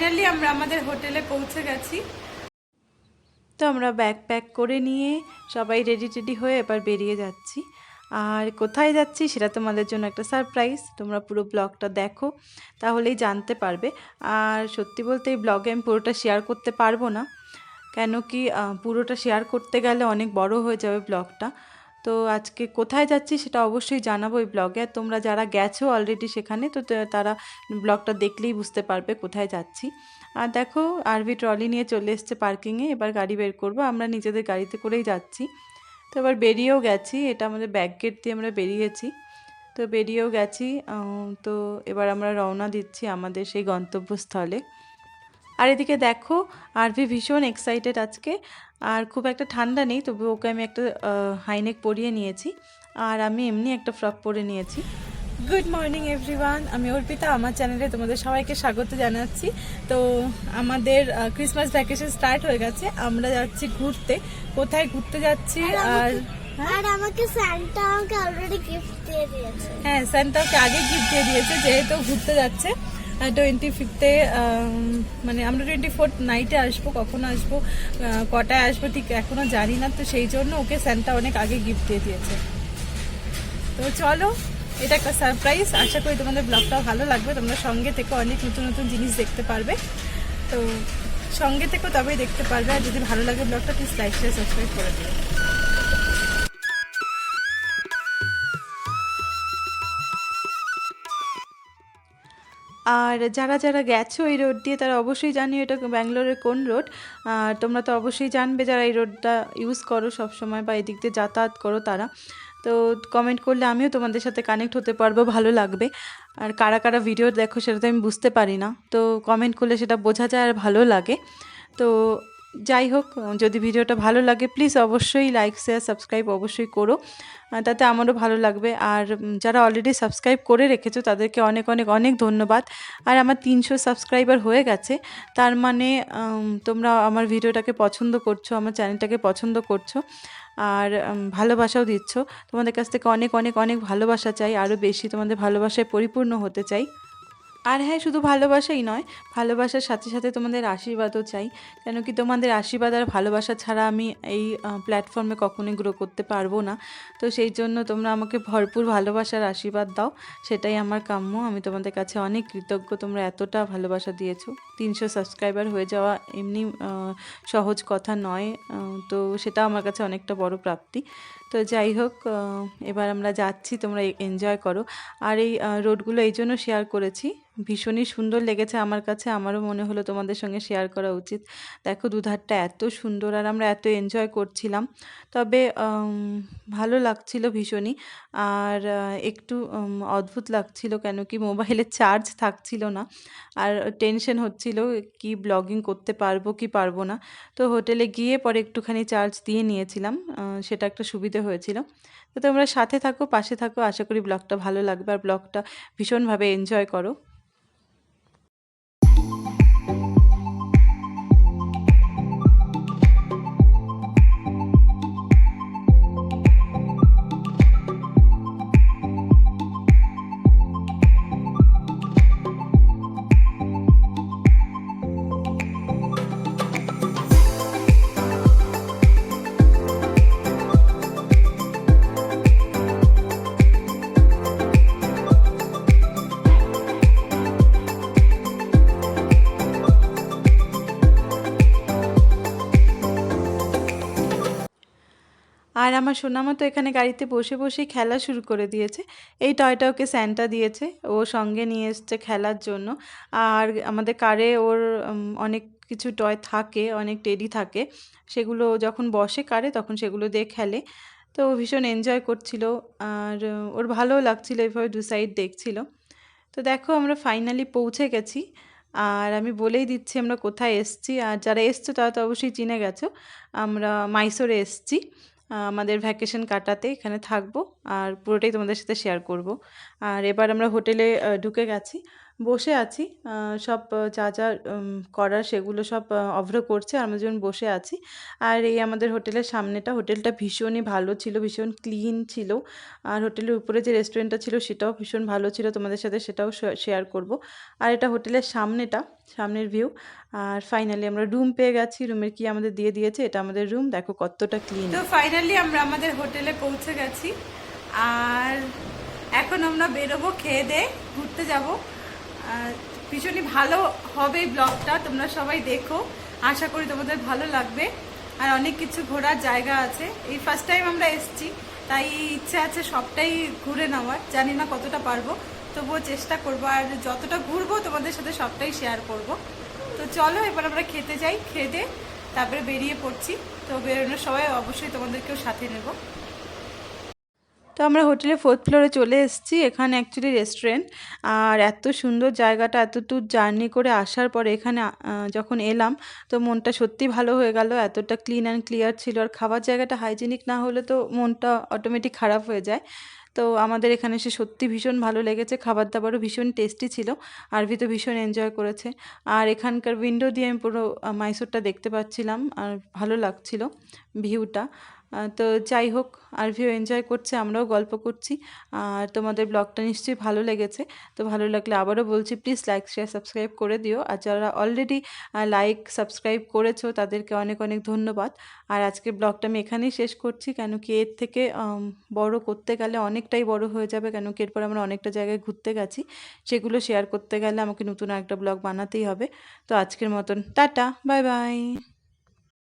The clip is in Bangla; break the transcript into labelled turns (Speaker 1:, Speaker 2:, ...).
Speaker 1: ফাইনালি আমরা আমাদের হোটেলে পৌঁছে গেছি। তো আমরা ব্যাগ প্যাক করে নিয়ে সবাই রেডি টেডি হয়ে এবার বেরিয়ে যাচ্ছি। আর কোথায় যাচ্ছি সেটা তোমাদের জন্য একটা সারপ্রাইজ তোমরা পুরো ব্লগটা দেখো, তাহলেই জানতে পারবে। আর সত্যি বলতে এই ব্লগে আমি পুরোটা শেয়ার করতে পারব না। কেন কি পুরোটা শেয়ার করতে গেলে অনেক বড় হয়ে যাবে ব্লগটা তো আজকে কোথায় যাচ্ছি সেটা অবশ্যই জানাব এই ব্লগে তোমরা যারা গেছো অলরেডি সেখানে, তো তারা ব্লগটা দেখলেই বুঝতে পারবে কোথায় যাচ্ছি। আর দেখো আরভি ট্রলি নিয়ে চলে এসছে পার্কিংয়ে এবার গাড়ি বের করব। আমরা নিজেদের গাড়িতে করেই যাচ্ছি। তো এবার বেরিয়েও গেছি, এটা আমাদের ব্যাক গেট দিয়ে আমরা বেরিয়েছি। তো বেরিয়েও গেছি তো এবার আমরা রওনা দিচ্ছি আমাদের সেই গন্তব্যস্থলে। আর এদিকে দেখো আরভি ভীষণ এক্সাইটেড আজকে। আর খুব একটা ঠান্ডা নেই তবু ওকে আমি একটা হাইনেক পরিয়ে নিয়েছি। আর আমি এমনি একটা ফ্রক পরে নিয়েছি। গুড মর্নিং এভরিওয়ান আমি অর্পিতা আমার চ্যানেলে তোমাদের সবাইকে স্বাগত জানাচ্ছি। তো আমাদের ক্রিসমাস ভ্যাকেশন স্টার্ট হয়ে গেছে। আমরা যাচ্ছি ঘুরতে। কোথায় ঘুরতে যাচ্ছি? আর
Speaker 2: আর আমাকে স্যান্টা আমাকে অলরেডি গিফট দিয়ে দিয়েছে।
Speaker 1: হ্যাঁ স্যান্টা ওকে আগে গিফট দিয়ে দিয়েছে যেহেতু ঘুরতে যাচ্ছে। টোয়েন্টি ফিফথে মানে আমরা টোয়েন্টি ফোর্থ নাইটে আসব, কখন আসব কটায় আসব, ঠিক এখনও জানি না, তো সেই জন্য ওকে স্যান্টা অনেক আগে গিফট দিয়ে দিয়েছে। তো চলো, এটা একটা সারপ্রাইজ আশা করি তোমাদের ব্লগটা ভালো লাগবে, তোমরা সঙ্গে থেকে, অনেক নতুন নতুন জিনিস দেখতে পারবে। তো সঙ্গে থেকেও তবেই দেখতে পারবে, আর যদি ভালো লাগে ব্লগটা প্লিজ লাইক শেয়ার সাবস্ক্রাইব করে দিও। আর যারা যারা গেছো এই রোড দিয়ে, তারা অবশ্যই জানিও এটা ব্যাঙ্গালোরের কোন রোড আর তোমরা তো অবশ্যই জানবে যারা এই রোডটা ইউজ করো সবসময় বা এদিক দিয়ে যাতায়াত করো তারা। তো কমেন্ট করলে আমিও তোমাদের সাথে কানেক্ট হতে পারব, ভালো লাগবে। আর কারা কারা ভিডিও দেখো সেটা তো আমি বুঝতে পারি না। তো কমেন্ট করলে সেটা বোঝা যায় আর ভালো লাগে। তো যাই হোক, যদি ভিডিওটা ভালো লাগে প্লিজ অবশ্যই লাইক শেয়ার সাবস্ক্রাইব অবশ্যই করো। তাতে আমারও ভালো লাগবে। আর যারা অলরেডি সাবস্ক্রাইব করে রেখেছো, তাদেরকে অনেক অনেক অনেক ধন্যবাদ। আর আমার তিনশো সাবস্ক্রাইবার হয়ে গেছে, তার মানে তোমরা আমার ভিডিওটাকে পছন্দ করছ, আমার চ্যানেলটাকে পছন্দ করছ, আর ভালোবাসাও দিচ্ছ। তোমাদের কাছ থেকে অনেক অনেক অনেক ভালোবাসা চাই, আরও বেশি তোমাদের ভালোবাসায় পরিপূর্ণ হতে চাই। আর হ্যাঁ শুধু ভালোবাসাই নয়, ভালোবাসার সাথে সাথে তোমাদের আশীর্বাদও চাই। কেন কি তোমাদের আশীর্বাদ আর ভালোবাসা ছাড়া আমি এই প্ল্যাটফর্মে কখনোই গ্রো করতে পারব না। তো সেই জন্য তোমরা আমাকে ভরপুর ভালোবাসার আশীর্বাদ দাও। সেটাই আমার কাম্য। আমি তোমাদের কাছে অনেক কৃতজ্ঞ। তোমরা এতটা ভালোবাসা দিয়েছ। তিনশো সাবস্ক্রাইবার হয়ে যাওয়া এমনি সহজ কথা নয়। তো সেটা আমার কাছে অনেকটা বড় প্রাপ্তি। তো যাই হোক এবার আমরা যাচ্ছি। তোমরা এনজয় করো। আর এই রোডগুলো এই জন্য শেয়ার করেছি। ভীষণই সুন্দর লেগেছে আমার কাছে। আমারও মনে হলো তোমাদের সঙ্গে শেয়ার করা উচিত। দেখো দুধারটা এত সুন্দর আর আমরা এত এনজয় করছিলাম। তবে ভালো লাগছিল ভীষণই। আর একটু অদ্ভুত লাগছিল কেন কি মোবাইলে চার্জ থাকছিল না। আর টেনশন হচ্ছিল কি ব্লগিং করতে পারব, কি পারব না। তো হোটেলে গিয়ে পরে একটুখানি চার্জ দিয়ে নিয়েছিলাম। সেটা একটা সুবিধে হয়েছিল। তো তোমরা সাথে থাকো, পাশে থাকো। আশা করি ব্লগটা ভালো লাগবে। আর ব্লগটা ভীষণভাবে এনজয় করো। আর আমার সোনামা তো এখানে গাড়িতে বসে বসেই খেলা শুরু করে দিয়েছে। এই টয়টা ওকে স্যান্টা দিয়েছে। ও সঙ্গে নিয়ে এসছে খেলার জন্য। আর আমাদের কারে ওর অনেক কিছু টয় থাকে, অনেক টেডি থাকে। সেগুলো যখন বসে কারে, তখন সেগুলো দিয়ে খেলে। তো ও ভীষণ এনজয় করছিল। আর ওর ভালোও লাগছিল, এভাবে দু সাইড দেখছিল। তো দেখো আমরা ফাইনালি পৌঁছে গেছি। আর আমি বলেই দিচ্ছি, আমরা কোথায় এসছি। আর যারা এসছো তারা তো অবশ্যই চিনে গেছো। আমরা মাইসোরে এসছি। আমাদের ভ্যাকেশন কাটাতে এখানে থাকব আর পুরোটাই তোমাদের সাথে শেয়ার করব। আর এবার আমরা হোটেলে ঢুকে গেছি। বসে আছি। সব যা যা করার সেগুলো সব অভ্র করছে আর আমরা বসে আছি। আর এই আমাদের হোটেলের সামনেটা, হোটেলটা ভীষণই ভালো ছিল, ভীষণ ক্লিন ছিল। আর হোটেলের উপরে যে রেস্টুরেন্টটা ছিল, সেটাও ভীষণ ভালো ছিল। তোমাদের সাথে সেটাও শেয়ার করব। আর এটা হোটেলের সামনেটা, সামনের ভিউ আর ফাইনালি আমরা রুম পেয়ে গেছি। রুমের কি আমাদের দিয়ে দিয়েছে? এটা আমাদের রুম দেখো কতটা ক্লিন
Speaker 3: তো ফাইনালি আমরা আমাদের হোটেলে পৌঁছে গেছি। আর এখন আমরা বেরোবো, খেয়ে দে ঘুরতে যাব। ভীষণই ভালো হবে ব্লগটা, তোমরা সবাই দেখো। আশা করি তোমাদের ভালো লাগবে। আর অনেক কিছু ঘোরার জায়গা আছে। এই ফার্স্ট টাইম আমরা এসেছি, তাই ইচ্ছা আছে সবটাই ঘুরে নেওয়ার। জানি না কতটা পারব, তবুও চেষ্টা করব। আর যতটা ঘুরবো, তোমাদের সাথে সবটাই শেয়ার করব। তো চলো, এবার আমরা খেতে যাই দে তারপরে বেরিয়ে পড়ছি। তো বেরোনোর সবাই অবশ্যই তোমাদেরকেও সাথে নেব।
Speaker 1: তো আমরা হোটেলে ফোর্থ ফ্লোরে চলে এসেছি, এখানে অ্যাকচুয়ালি রেস্টুরেন্ট আর এত সুন্দর জায়গাটা, এত দূর জার্নি করে আসার পরে এখানে যখন এলাম, তো মনটা সত্যি ভালো হয়ে গেল, এতটা ক্লিন অ্যান্ড ক্লিয়ার ছিল, আর খাবার জায়গাটা হাইজেনিক না হলে তো মনটা অটোমেটিক খারাপ হয়ে যায়। তো আমাদের এখানে এসে সত্যি ভীষণ ভালো লেগেছে খাবার দাবারও ভীষণ টেস্টি ছিল আরভি তো ভীষণ এনজয় করেছে। আর এখানকার উইন্ডো দিয়ে আমি পুরো মাইসোরটা দেখতে পাচ্ছিলাম, আর ভালো লাগছিল ভিউটা তো যাই হোক আর আরভিও এনজয় করছে, আমরাও গল্প করছি। আর তোমাদের ব্লগটা নিশ্চয়ই ভালো লেগেছে। তো ভালো লাগলে আবারও বলছি প্লিজ লাইক শেয়ার সাবস্ক্রাইব করে দিও। আর যারা অলরেডি লাইক সাবস্ক্রাইব করেছ, তাদেরকে অনেক অনেক ধন্যবাদ। আর আজকের ব্লগটা আমি এখানেই শেষ করছি, কেন কি এর থেকে বড় করতে গেলে অনেকটাই বড় হয়ে যাবে, কেন কি এরপর আমরা অনেকটা জায়গায় ঘুরতে গেছি। সেগুলো শেয়ার করতে গেলে আমাকে নতুন একটা ব্লগ বানাতেই হবে। তো আজকের মতন, টাটা বাই বাই